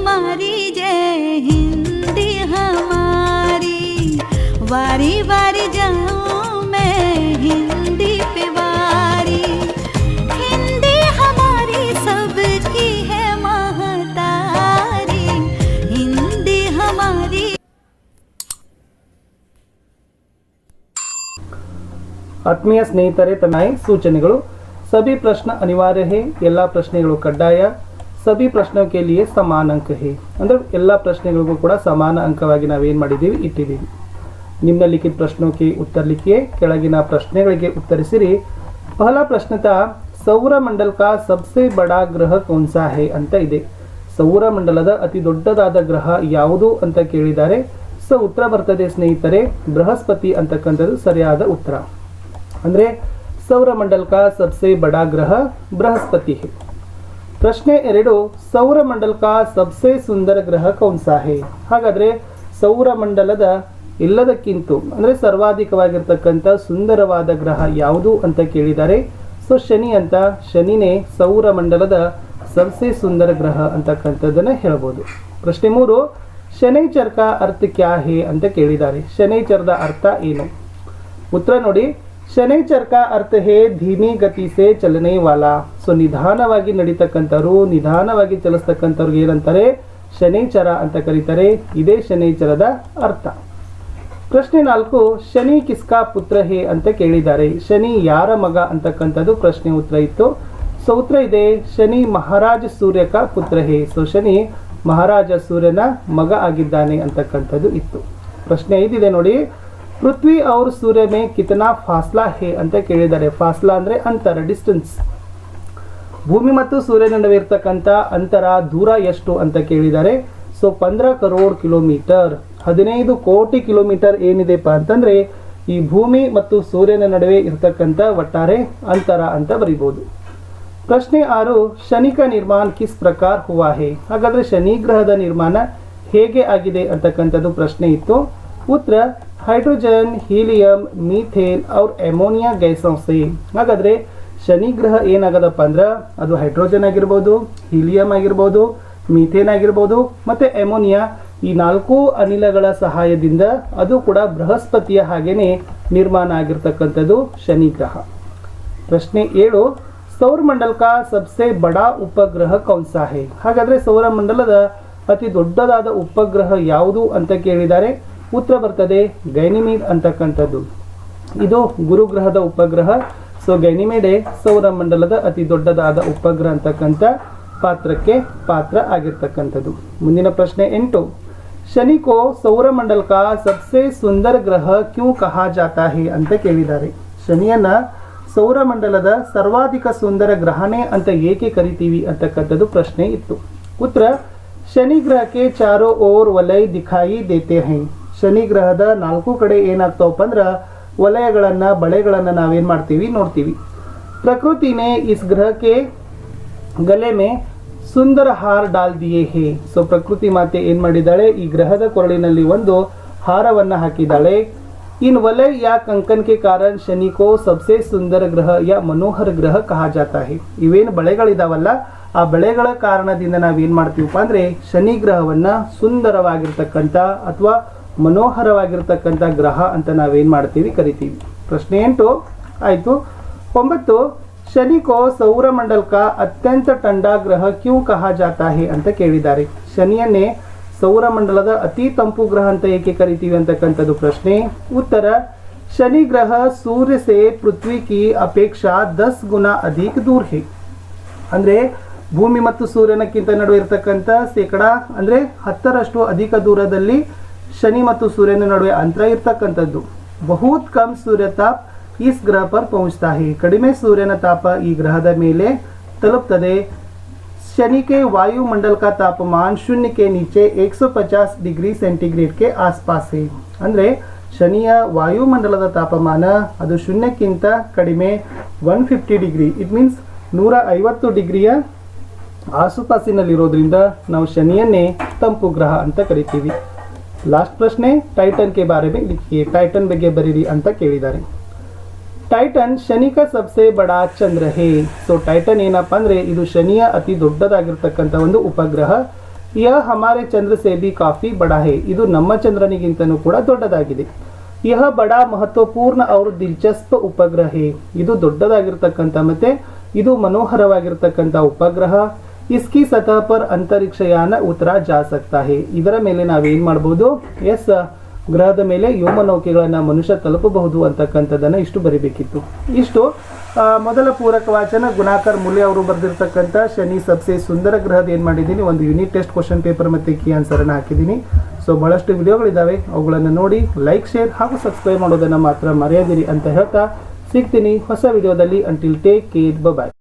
हमारी जय हिंदी, हमारी। वारी वारी जाऊँ मैं हिंदी पे वारी। हिंदी हमारी सबकी ಆತ್ಮೀಯ ಸ್ನೇಹಿತರೆ ತಮ್ಮ ಸೂಚನೆಗಳು. ಸಭಿ ಪ್ರಶ್ನ ಅನಿವಾರ್ಯ ಹೇ, ಎಲ್ಲ ಪ್ರಶ್ನೆಗಳು ಕಡ್ಡಾಯ. ಸಭಿ ಪ್ರಶ್ನೆ ಕೇಲಿಯೇ ಸಮಾನ ಅಂಕ ಹೇ? ಅಂದರೆ ಎಲ್ಲ ಪ್ರಶ್ನೆಗಳಿಗೂ ಕೂಡ ಸಮಾನ ಅಂಕವಾಗಿ ನಾವೇನು ಮಾಡಿದ್ದೀವಿ, ಇಟ್ಟಿದ್ದೀವಿ. ನಿಮ್ಮ ಲಿಖಿತ ಪ್ರಶ್ನೋಕ್ಕೆ ಉತ್ತರಲಿಕ್ಕೆ ಕೆಳಗಿನ ಪ್ರಶ್ನೆಗಳಿಗೆ ಉತ್ತರಿಸಿರಿ. ಪಹಲ ಪ್ರಶ್ನತ ಸೌರಮಂಡಲ ಕಾ ಸಬ್ಸೆ ಬಡ ಗ್ರಹ ಕೌನ್ಸಾ ಹೇ ಅಂತ ಇದೆ. ಸೌರಮಂಡಲದ ಅತಿ ದೊಡ್ಡದಾದ ಗ್ರಹ ಯಾವುದು ಅಂತ ಕೇಳಿದ್ದಾರೆ ಸೊ ಉತ್ತರ ಬರ್ತದೆ ಸ್ನೇಹಿತರೆ, ಬೃಹಸ್ಪತಿ ಅಂತಕ್ಕಂಥದ್ದು ಸರಿಯಾದ ಉತ್ತರ. ಅಂದರೆ ಸೌರಮಂಡಲ ಕಾ ಸಬ್ಸೆ ಬಡ ಗ್ರಹ ಬೃಹಸ್ಪತಿ ಪ್ರಶ್ನೆ ಎರಡು, ಸೌರಮಂಡಲಕ ಸಬ್ಸೆ ಸುಂದರ ಗ್ರಹ ಕೌನ್ಸಾಹೆ. ಹಾಗಾದರೆ ಸೌರಮಂಡಲದ ಇಲ್ಲದಕ್ಕಿಂತ, ಅಂದರೆ ಸರ್ವಾಧಿಕವಾಗಿರ್ತಕ್ಕಂಥ ಸುಂದರವಾದ ಗ್ರಹ ಯಾವುದು ಅಂತ ಕೇಳಿದ್ದಾರೆ ಸೊ ಶನಿ ಅಂತ, ಶನಿನೇ ಸೌರಮಂಡಲದ ಸಬ್ಸೆ ಸುಂದರ ಗ್ರಹ ಅಂತಕ್ಕಂಥದ್ದನ್ನು ಹೇಳ್ಬೋದು. ಪ್ರಶ್ನೆ ಮೂರು ಶನೈಚರ್ಕ ಅರ್ಥ ಕ್ಯಾ ಹೇ ಅಂತ ಕೇಳಿದ್ದಾರೆ. ಶನೈಚರದ ಅರ್ಥ ಏನು? ಉತ್ತರ ನೋಡಿ. ಶನೈಚರ್ ಅರ್ಥ ಹೇ ಧೀಮಿ ಗತಿ ಸೆ ಚಲನೆ ವಾಲಾ. ಸೊ ನಿಧಾನವಾಗಿ ನಡೀತಕ್ಕಂಥವ್ರು, ನಿಧಾನವಾಗಿ ಚಲಿಸ್ತಕ್ಕಂಥವ್ರಿಗೆ ಏನಂತಾರೆ? ಶನೈಚರ ಅಂತ ಕರೀತಾರೆ. ಇದೇ ಶನೈಚರದ ಅರ್ಥ. ಪ್ರಶ್ನೆ ನಾಲ್ಕು, ಶನಿ ಕಿಸ್ಕಾ ಪುತ್ರ ಹೇ ಅಂತ ಕೇಳಿದ್ದಾರೆ. ಶನಿ ಯಾರ ಮಗ ಅಂತಕ್ಕಂಥದ್ದು ಪ್ರಶ್ನೆ ಉತ್ತರ ಇತ್ತು. ಸೊ ಉತ್ತರ ಇದೆ, ಶನಿ ಮಹಾರಾಜ ಸೂರ್ಯಕ ಪುತ್ರ ಹೇ. ಸೊ ಶನಿ ಮಹಾರಾಜ ಸೂರ್ಯನ ಮಗ ಆಗಿದ್ದಾನೆ ಅಂತಕ್ಕಂಥದ್ದು ಇತ್ತು. ಪ್ರಶ್ನೆ ಐದಿದೆ ನೋಡಿ. ಪೃಥ್ವಿ ಅವ್ರ ಸೂರ್ಯ ಮೇ ಕಿತನಾ ಫಾಸ್ಲಾ ಹೇ ಅಂತ ಕೇಳಿದ್ದಾರೆ. ಫಾಸ್ಲಾ ಅಂದ್ರೆ ಅಂತರ ಡಿಸ್ಟೆನ್ಸ್ ಭೂಮಿ ಮತ್ತು ಸೂರ್ಯನ ನಡುವೆ ಇರ್ತಕ್ಕಂಥ ಅಂತರ ದೂರ ಎಷ್ಟು ಅಂತ ಕೇಳಿದ್ದಾರೆ. ಸೊ ಪಂದ್ರ ಕರೋಡ್ ಕಿಲೋಮೀಟರ್. ಹದಿನೈದು ಕೋಟಿ ಕಿಲೋಮೀಟರ್ ಏನಿದೆಪ್ಪ ಅಂತಂದ್ರೆ, ಈ ಭೂಮಿ ಮತ್ತು ಸೂರ್ಯನ ನಡುವೆ ಇರತಕ್ಕಂಥ ಒಟ್ಟಾರೆ ಅಂತರ ಅಂತ ಬರಿಬೋದು. ಪ್ರಶ್ನೆ ಆರು, ಶನಿಕ ನಿರ್ಮಾಣ ಕಿಸ್ ಪ್ರಕಾರ ಹೇ? ಹಾಗಾದರೆ ಶನಿ ಗ್ರಹದ ನಿರ್ಮಾಣ ಹೇಗೆ ಆಗಿದೆ ಅಂತಕ್ಕಂಥದ್ದು ಪ್ರಶ್ನೆ ಇತ್ತು. ಉತ್ತರ ಹೈಡ್ರೋಜನ್, ಹೀಲಿಯಂ, ಮೀಥೇನ್ ಅವ್ರ ಅಮೋನಿಯಾ ಗ್ಯಾಸ್ ಸಿ ಹಾಗಾದರೆ ಶನಿ ಗ್ರಹ ಏನಾಗದಪ್ಪ ಅಂದ್ರೆ ಅದು ಹೈಡ್ರೋಜನ್ ಆಗಿರ್ಬೋದು, ಹೀಲಿಯಂ ಆಗಿರ್ಬೋದು, ಮೀಥೇನ್ ಆಗಿರ್ಬೋದು, ಮತ್ತು ಅಮೋನಿಯಾ ಈ ನಾಲ್ಕು ಅನಿಲಗಳ ಸಹಾಯದಿಂದ ಅದು ಕೂಡ ಬೃಹಸ್ಪತಿಯ ಹಾಗೆಯೇ ನಿರ್ಮಾಣ ಆಗಿರ್ತಕ್ಕಂಥದ್ದು ಶನಿ ಗ್ರಹ ಪ್ರಶ್ನೆ ಏಳು ಸೌರಮಂಡಲ ಕಾ ಸಬ್ಸೆ ಬಡಾ ಉಪಗ್ರಹ ಕೌನ್ಸಾ ಹೇ ಹಾಗಾದರೆ ಸೌರಮಂಡಲದ ಅತಿ ದೊಡ್ಡದಾದ ಉಪಗ್ರಹ ಯಾವುದು ಅಂತ ಕೇಳಿದ್ದಾರೆ? ಉತ್ತರ ಬರ್ತದೆ ಗೈನಿಮೀಡ್ ಅಂತಕ್ಕಂಥದ್ದು. ಇದು ಗುರುಗ್ರಹದ ಉಪಗ್ರಹ. ಸೊ ಗೈನಿಮೇಡೆ ಸೌರಮಂಡಲದ ಅತಿ ದೊಡ್ಡದಾದ ಉಪಗ್ರಹ ಅಂತಕ್ಕಂಥ ಪಾತ್ರಕ್ಕೆ ಪಾತ್ರ ಆಗಿರ್ತಕ್ಕಂಥದ್ದು. ಮುಂದಿನ ಪ್ರಶ್ನೆ ಎಂಟು. ಶನಿ ಕೋ ಸೌರಮಂಡಲ ಕಾ ಸಬ್ಸೆ ಸುಂದರ ಗ್ರಹ ಕ್ಯೂ ಕಹಾ ಜಾತಾ ಹೇ ಅಂತ ಕೇಳಿದ್ದಾರೆ. ಶನಿಯನ್ನ ಸೌರಮಂಡಲದ ಸರ್ವಾಧಿಕ ಸುಂದರ ಗ್ರಹನೇ ಅಂತ ಏಕೆ ಕರಿತೀವಿ ಅಂತಕ್ಕಂಥದ್ದು ಪ್ರಶ್ನೆ ಇತ್ತು. ಉತ್ತರ, ಶನಿ ಗ್ರಹಕ್ಕೆ ಚಾರೋ ಓರ್ ವಲಯ ದಿಖಾಯಿ ದೇತೆ ಹೈ. ಶನಿ ಗ್ರಹದ ನಾಲ್ಕು ಕಡೆ ಏನಾಗ್ತಾವಪ್ಪ ಅಂದ್ರೆ ವಲಯಗಳನ್ನ ಬಳೆಗಳನ್ನ ನಾವೇನ್ ಮಾಡ್ತೀವಿ ನೋಡ್ತೀವಿ ಪ್ರಕೃತಿನೇ ಇಸ್ ಗ್ರಹಕ್ಕೆ ಗಲೆ ಮೇ ಸುಂದರ ಹಾರ ಡಾಲ್ ದಿಯೇ ಹೇ ಸೊ ಪ್ರಕೃತಿ ಮಾತೆ ಏನ್ ಮಾಡಿದ್ದಾಳೆ ಈ ಗ್ರಹದ ಕೊರಳಿನಲ್ಲಿ ಒಂದು ಹಾರವನ್ನ ಹಾಕಿದ್ದಾಳೆ इन वलय या कंकन के कारण शनि को सबसे सुंदर ग्रह या ಮನೋಹರ ಗ್ರಹ ಕಹಾ ಜಾತಾ ಹೇ ಇವೇನು ಬಳೆಗಳಿದಾವಲ್ಲ ಆ ಬಳೆಗಳ ಕಾರಣದಿಂದ ನಾವೇನ್ ಮಾಡ್ತೀವಪ್ಪ ಅಂದ್ರೆ ಶನಿ ಗ್ರಹವನ್ನ ಸುಂದರವಾಗಿರ್ತಕ್ಕಂಥ ಅಥವಾ ಮನೋಹರವಾಗಿರ್ತಕ್ಕಂಥ ಗ್ರಹ ಅಂತ ನಾವೇನು ಮಾಡ್ತೀವಿ ಕರಿತೀವಿ. ಪ್ರಶ್ನೆ ಎಂಟು, ಆಯಿತು. ಒಂಬತ್ತು ಶನಿ ಕೋ ಸೌರಮಂಡಲಕ ಅತ್ಯಂತ ತಂಡ ಗ್ರಹ ಕ್ಯೂ ಕಹ ಜಾತಾ ಹೇ ಅಂತ ಕೇಳಿದ್ದಾರೆ. ಶನಿಯನ್ನೇ ಸೌರಮಂಡಲದ ಅತಿ ತಂಪು ಗ್ರಹ ಅಂತ ಏಕೆ ಕರಿತೀವಿ ಅಂತಕ್ಕಂಥದ್ದು ಪ್ರಶ್ನೆ. ಉತ್ತರ ಶನಿ ಗ್ರಹ ಸೂರ್ಯ ಸೇ ಪೃಥ್ವಿ ಕಿ ಅಪೇಕ್ಷಾ ದಸ್ ಗುಣ ಅಧಿಕ ದೂರ್ ಹೇ ಅಂದರೆ ಭೂಮಿ ಮತ್ತು ಸೂರ್ಯನಕ್ಕಿಂತ ನಡುವೆ ಇರತಕ್ಕಂಥ ಶೇಕಡ ಅಂದರೆ ಹತ್ತರಷ್ಟು ಅಧಿಕ ದೂರದಲ್ಲಿ ಶನಿ ಮತ್ತು ಸೂರ್ಯನ ನಡುವೆ ಅಂತರ ಇರ್ತಕ್ಕಂಥದ್ದು. ಬಹುತ್ ಕಮ್ ಸೂರ್ಯ ತಾಪ್ ಈಸ್ ಗ್ರಹ ಪರ್ ಪೌಂಚ್ತಾಹಿ. ಕಡಿಮೆ ಸೂರ್ಯನ ತಾಪ ಈ ಗ್ರಹದ ಮೇಲೆ ತಲುಪ್ತದೆ. ಶನಿಕೆ ವಾಯುಮಂಡಲಕ वायुमंडल का तापमान शून्य के नीचे 150 ಡಿಗ್ರಿ ಸೆಂಟಿಗ್ರೇಡ್ಗೆ ಕೆ ಅಂದರೆ ಶನಿಯ ವಾಯುಮಂಡಲದ ತಾಪಮಾನ ಅದು ಶೂನ್ಯಕ್ಕಿಂತ ಕಡಿಮೆ one fifty degree. It means ನೂರ ಐವತ್ತು ಡಿಗ್ರಿಯ ಆಸುಪಾಸಿನಲ್ಲಿರೋದ್ರಿಂದ ನಾವು ಶನಿಯನ್ನೇ ತಂಪು ಗ್ರಹ ಅಂತ ಕರಿತೀವಿ. ಲಾಸ್ಟ್ ಪ್ರಶ್ನೆ ಟೈಟನ್ಗೆ ಬಾರೆ ಟೈಟನ್ ಬಗ್ಗೆ ಬರೀರಿ ಅಂತ ಕೇಳಿದ್ದಾರೆ. ಟೈಟನ್ ಶನಿಕ ಸಬ್ಸೆ ಬಡ ಚಂದ್ರ ಹೇ. ಸೊ ಟೈಟನ್ ಏನಪ್ಪ ಅಂದರೆ, ಇದು ಶನಿಯ ಅತಿ ದೊಡ್ಡದಾಗಿರ್ತಕ್ಕಂಥ ಒಂದು ಉಪಗ್ರಹ. ಯ ಹಮಾರೆ ಚಂದ್ರ ಸೇಬಿ ಕಾಫಿ ಬಡ ಹೇ. ಇದು ನಮ್ಮ ಚಂದ್ರನಿಗಿಂತನೂ ಕೂಡ ದೊಡ್ಡದಾಗಿದೆ. ಯಹ ಬಡ ಮಹತ್ವಪೂರ್ಣ ಅವರು ದಿಲ್ಚಸ್ಪ ಉಪಗ್ರಹೇ. ಇದು ದೊಡ್ಡದಾಗಿರ್ತಕ್ಕಂಥ ಮತ್ತೆ ಇದು ಮನೋಹರವಾಗಿರ್ತಕ್ಕಂಥ ಉಪಗ್ರಹ. ಇಸ್ಕಿ सतह ಪರ್ ಅಂತರಿಕ್ಷಯಾನ ಉತ್ತರ ಜಾ ಸಕ್ತಾ ಹೇ. ಇದರ ಮೇಲೆ ನಾವೇನು ಮಾಡ್ಬೋದು? ಎಸ್, ಗ್ರಹದ ಮೇಲೆ ಯೋಮನೌಕೆಗಳನ್ನು ಮನುಷ್ಯ ತಲುಪಬಹುದು ಅಂತಕ್ಕಂಥದ್ದನ್ನು ಇಷ್ಟು ಬರಿಬೇಕಿತ್ತು. ಇಷ್ಟು ಮೊದಲ ಪೂರಕ ವಾಚನ ಗುಣಾಕರ್ ಮುಲೆ ಅವರು ಬರೆದಿರ್ತಕ್ಕಂಥ ಶನಿ ಸಬ್ಸೆ ಸುಂದರ ಗ್ರಹದ ಏನು ಮಾಡಿದ್ದೀನಿ, ಒಂದು ಯೂನಿಟ್ ಟೆಸ್ಟ್ ಕ್ವಶನ್ ಪೇಪರ್ ಮತ್ತು ಕೀ ಆನ್ಸರನ್ನು ಹಾಕಿದ್ದೀನಿ. ಸೊ ಬಹಳಷ್ಟು ವಿಡಿಯೋಗಳಿದ್ದಾವೆ ಅವುಗಳನ್ನು ನೋಡಿ, ಲೈಕ್, ಶೇರ್ ಹಾಗೂ ಸಬ್ಸ್ಕ್ರೈಬ್ ಮಾಡೋದನ್ನು ಮಾತ್ರ ಮರೆಯದಿರಿ ಅಂತ ಹೇಳ್ತಾ ಸಿಗ್ತೀನಿ. ಹೊಸ ವಿಡಿಯೋದಲ್ಲಿ ಅಂಟಿಲ್ ಟೇಕ್ ಕೇರ್ ಬಾಯ್